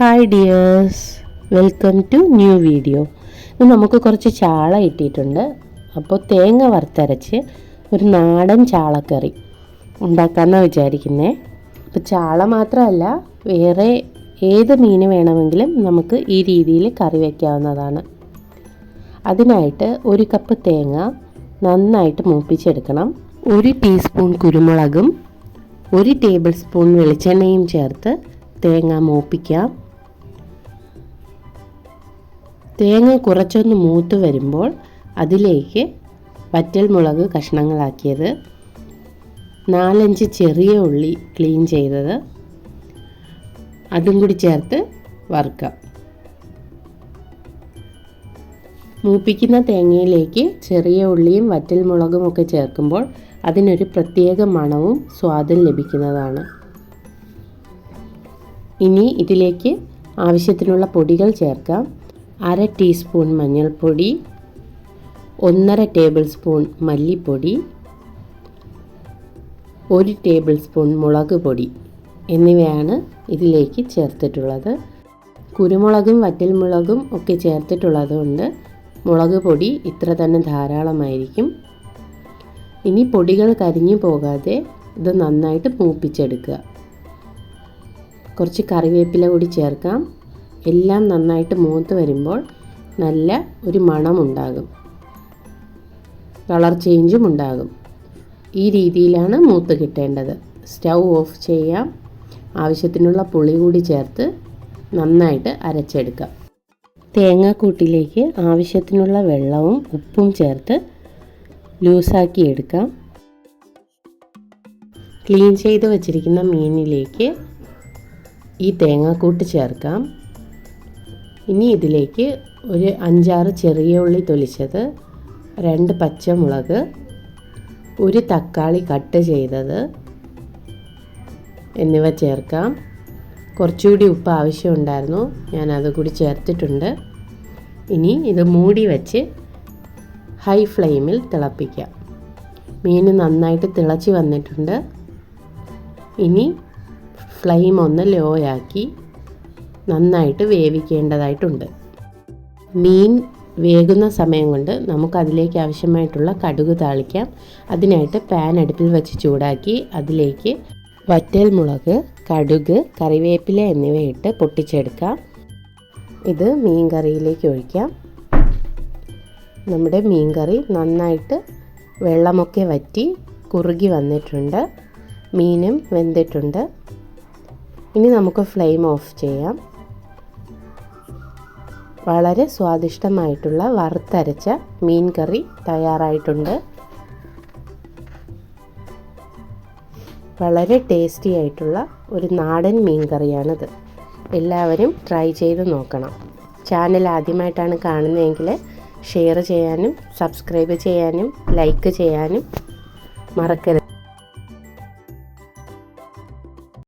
Hi dears welcome to new video ഇന്ന് നമുക്ക് കുറച്ച് ചാള കിട്ടിയിട്ടുണ്ട്. അപ്പോൾ തേങ്ങ വറുത്തരച്ച് ഒരു നാടൻ ചാളക്കറി ഉണ്ടാക്കാമെന്നാണ് വിചാരിക്കുന്നത് അപ്പോൾ ചാള മാത്രമല്ല വേറെ ഏത് മീൻ വേണമെങ്കിലും നമുക്ക് ഈ രീതിയിൽ കറി വയ്ക്കാവുന്നതാണ് അതിനായിട്ട് ഒരു കപ്പ് തേങ്ങ നന്നായിട്ട് മൂപ്പിച്ചെടുക്കണം. ഒരു ടീസ്പൂൺ കുരുമുളകും ഒരു ടേബിൾ സ്പൂൺ വെളിച്ചെണ്ണയും ചേർത്ത് തേങ്ങ മൂപ്പിക്കാം. തേങ്ങ കുറച്ചൊന്ന് മൂത്ത് വരുമ്പോൾ അതിലേക്ക് വറ്റൽ മുളക് കഷ്ണങ്ങളാക്കിയത് നാലഞ്ച് ചെറിയ ഉള്ളി ക്ലീൻ ചെയ്തത് അതും കൂടി ചേർത്ത് വറുക്കാം. മൂപ്പിക്കുന്ന തേങ്ങയിലേക്ക് ചെറിയ ഉള്ളിയും വറ്റൽ മുളകും ഒക്കെ ചേർക്കുമ്പോൾ അതിനൊരു പ്രത്യേക മണവും സ്വാദും ലഭിക്കുന്നതാണ്. ഇനി ഇതിലേക്ക് ആവശ്യത്തിനുള്ള പൊടികൾ ചേർക്കാം. അര ടീസ്പൂൺ മഞ്ഞൾപ്പൊടി ഒന്നര ടേബിൾ സ്പൂൺ മല്ലിപ്പൊടി ഒരു ടേബിൾ സ്പൂൺ മുളക് പൊടി എന്നിവയാണ് ഇതിലേക്ക് ചേർത്തിട്ടുള്ളത്. കുരുമുളകും വറ്റൽമുളകും ഒക്കെ ചേർത്തിട്ടുള്ളത് കൊണ്ട് മുളക് പൊടി ഇത്ര തന്നെ ധാരാളമായിരിക്കും. ഇനി പൊടികൾ കരിഞ്ഞു പോകാതെ ഇത് നന്നായിട്ട് മൂപ്പിച്ചെടുക്കുക. കുറച്ച് കറിവേപ്പില കൂടി ചേർക്കാം. എല്ലാം നന്നായിട്ട് മൂത്ത് വരുമ്പോൾ നല്ല ഒരു മണമുണ്ടാകും. കളർ ചേഞ്ചും ഉണ്ടാകും. ഈ രീതിയിലാണ് മൂത്ത് കിട്ടേണ്ടത്. സ്റ്റൗ ഓഫ് ചെയ്യാം. ആവശ്യത്തിനുള്ള പുളി കൂടി ചേർത്ത് നന്നായിട്ട് അരച്ചെടുക്കാം. തേങ്ങാക്കൂട്ടിലേക്ക് ആവശ്യത്തിനുള്ള വെള്ളവും ഉപ്പും ചേർത്ത് ലൂസാക്കി എടുക്കാം. ക്ലീൻ ചെയ്ത് വച്ചിരിക്കുന്ന മീനിലേക്ക് ഈ തേങ്ങാക്കൂട്ട് ചേർക്കാം. ഇനി ഇതിലേക്ക് ഒരു അഞ്ചാറ് ചെറിയ ഉള്ളി തൊലിച്ചത് രണ്ട് പച്ചമുളക് ഒരു തക്കാളി കട്ട് ചെയ്തത് എന്നിവ ചേർക്കാം. കുറച്ചുകൂടി ഉപ്പ് ആവശ്യമുണ്ടായിരുന്നു ഞാൻ അതുകൂടി ചേർത്തിട്ടുണ്ട്. ഇനി ഇത് മൂടി വച്ച് ഹൈ ഫ്ലെയിമിൽ തിളപ്പിക്കാം. മീൻ നന്നായിട്ട് തിളച്ച് വന്നിട്ടുണ്ട്. ഇനി ഫ്ലെയിം ഒന്ന് ലോ ആക്കി നന്നായിട്ട് വേവിക്കേണ്ടതായിട്ടുണ്ട്. മീൻ വേകുന്ന സമയം കൊണ്ട് നമുക്ക് അതിലേക്ക് ആവശ്യമായിട്ടുള്ള കടുക് താളിക്കാം. അതിനായിട്ട് പാൻ അടുപ്പിൽ വെച്ച് ചൂടാക്കി അതിലേക്ക് വറ്റൽ മുളക് കടുക് കറിവേപ്പില എന്നിവ ഇട്ട് പൊട്ടിച്ചെടുക്കാം. ഇത് മീൻ കറിയിലേക്ക് ഒഴിക്കാം. നമ്മുടെ മീൻ കറി നന്നായിട്ട് വെള്ളമൊക്കെ വറ്റി കുറുകി വന്നിട്ടുണ്ട്. മീനും വെന്തിട്ടുണ്ട്. ഇനി നമുക്ക് ഫ്ലെയിം ഓഫ് ചെയ്യാം. വളരെ സ്വാദിഷ്ടമായിട്ടുള്ള വറുത്തരച്ച മീൻ കറി തയ്യാറായിട്ടുണ്ട്. വളരെ ടേസ്റ്റി ആയിട്ടുള്ള ഒരു നാടൻ മീൻ കറിയാണിത് എല്ലാവരും ട്രൈ ചെയ്ത് നോക്കണം. ചാനൽ ആദ്യമായിട്ടാണ് കാണുന്നതെങ്കിൽ ഷെയർ ചെയ്യാനും സബ്സ്ക്രൈബ് ചെയ്യാനും ലൈക്ക് ചെയ്യാനും മറക്കരുത്.